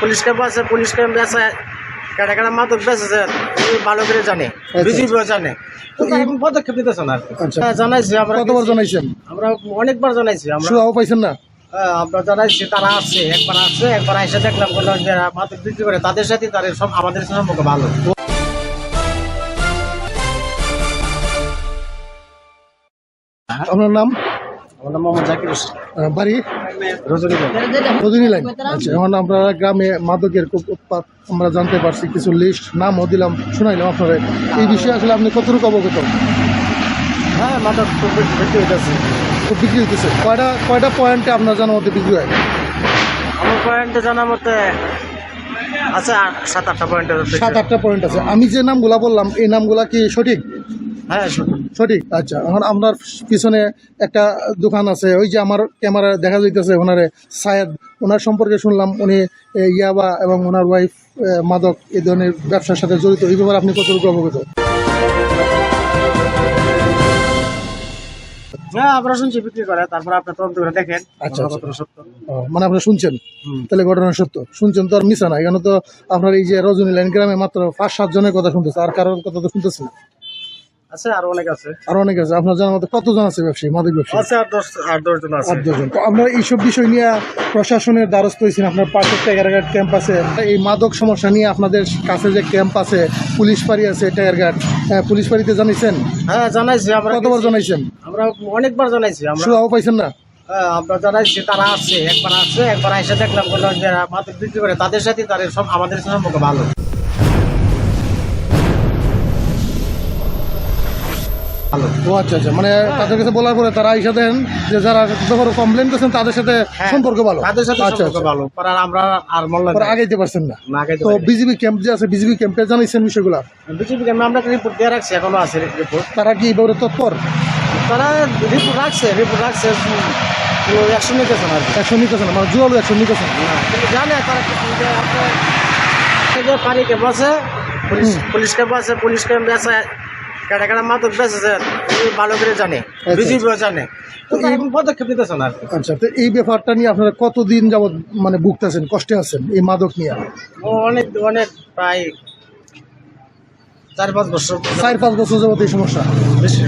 Police camp আছে police camp আছে। কেটা কেটা মাদক বেঁচেছে এই ভালো করে জানে বিজেপিও জানে। তো তারা পদক্ষেপ নিতেছে না। আচ্ছা। হ্যাঁ, জানাইছি আমরা কতবার জানাইছেন? আমরা অনেকবার জানাইছি আমরা পাইছেন না? হ্যাঁ, আমরা জানাইছি তারা আসছে একবার আসছে একবার এসে দেখলাম বলল যে মাদক বিক্রি করে তাদের সাথে তাদের সব আমাদের সম্পর্ক ভালো। আপনার নাম? আমার নাম মোহাম্মদ জাকির হোসেন। বাড়ি? রজনী লাইন আচ্ছা এখন আমরা গ্রামে মাদকের খুব উৎপাত আমরা জানতে পারছি কিছু লিস্ট নামও দিলাম শুনাইলাম আপনারা। এই বিষয়ে আসলে আপনি কতটুকু অবগত? হ্যাঁ মাদক বিক্রি হইতেছে। বিক্রি হইতেছে। কয়টা কয়টা পয়েন্টে আপনার জানার মধ্যে বিক্রি হয়? আমার পয়েন্টে জানার মতে আছে আট- সাত আটটা পয়েন্টের সাত আটটা পয়েন্ট আছে। আমি যে নামগুলা বললাম এই নামগুলা কি সঠিক? হ্যাঁ সঠিক। আচ্ছা এখন আপনার পিছনে একটা দোকান আছে ওই যে আমার ক্যামেরা দেখা যাইতেছে ওনারে সায়েদ ওনার সম্পর্কে শুনলাম উনি ইয়াবা এবং ওনার ওয়াইফ মাদক এই ধরনের ব্যবসার সাথে জড়িত। এই ব্যাপারে আপনি কতটুকু অবগত? হ্যাঁ আমরা শুনছি বিক্রি করে তারপর আপনি তদন্ত করে দেখেন। আচ্ছা, আচ্ছা। মানে আপনি শুনছেন? তাহলে ঘটনা সত্য। শুনছেন তো আর মিশা না এখানে তো আপনার এই যে রজনী লাইন গ্রামে মাত্র পাঁচ সাত জনের কথা শুনতেছে আর কারোর কথা তো শুনতেছে না। আছে আরও অনেক আছে। আর অনেক আছে। আপনার জানার মতো কতজন আছে ব্যবসায়ী? মাদক ব্যবসায়ী? আছে আট দশ আট দশ আছে। আট দশজন তো আমরা এইসব বিষয় নিয়ে প্রশাসনের দ্বারস্থ হয়েছেন আপনার পাশের টাইগারঘাট ক্যাম্প আছে। এই মাদক সমস্যা নিয়ে আপনাদের কাছে যে ক্যাম্প আছে পুলিশ ফাঁড়ি আছে টাইগারঘাট হ্যাঁ, পুলিশ ফাঁড়িতে জানিয়েছেন হ্যাঁ জানাইছি। আমরা কতবার জানাইছেন? আমরা অনেকবার জানাইছি। আমরা সুরাও পাইছেন না? হ্যাঁ, আমরা জানাইছি তারা আসছে একবার আসছে একবার এসে দেখলাম মাদক বিক্রি করে তাদের সাথে তাদের সব আমাদের সম্পর্ক ভালো। ও আচ্ছা আচ্ছা। মানে তাদের কাছে বলার পরে তারা এসে দেন যে যারা ব্যাপারে কমপ্লেন করছেন তাদের সাথে হ্যাঁ, সম্পর্ক ভালো। তাদের সাথে আচ্ছা সম্পর্ক আচ্ছা। ভালো। আর আমরা আর মল্লা আগাইতে পারছেন না। তো বিজিবি ক্যাম্প যে আছে বিজিবি ক্যাম্পে জানাইছেন বিষয়গুলো? বিজেপি আমরা একটা রিপোর্ট দিয়ে রাখছি এখনও আছে রিপোর্ট তারা কি এবারে তৎপর? তারা রিপোর্ট রাখছে রিপোর্ট রাখছে অ্যাকশন নিতেছে না। অ্যাকশন নিতেছে না মানে জোরালো অ্যাকশন নিতেছে না। জানে তারা পানি ক্যাম্প আছে পুলিশ ক্যাম্প আছে পুলিশ ক্যাম্প আছে কেটা কেটা মাদক বেঁচেছে এই ভালো করে জানে বিজেপিও জানে। তো তারা কোনো পদক্ষেপ নিতেছে না আর। আচ্ছা তো এই ব্যাপারটা নিয়ে আপনারা কতদিন যাবত মানে ভুগতেছেন কষ্টে আছেন এই মাদক নিয়ে? ও অনেক অনেক প্রায় চার পাঁচ বছর। চার পাঁচ বছর যাবত এই সমস্যা? বেশি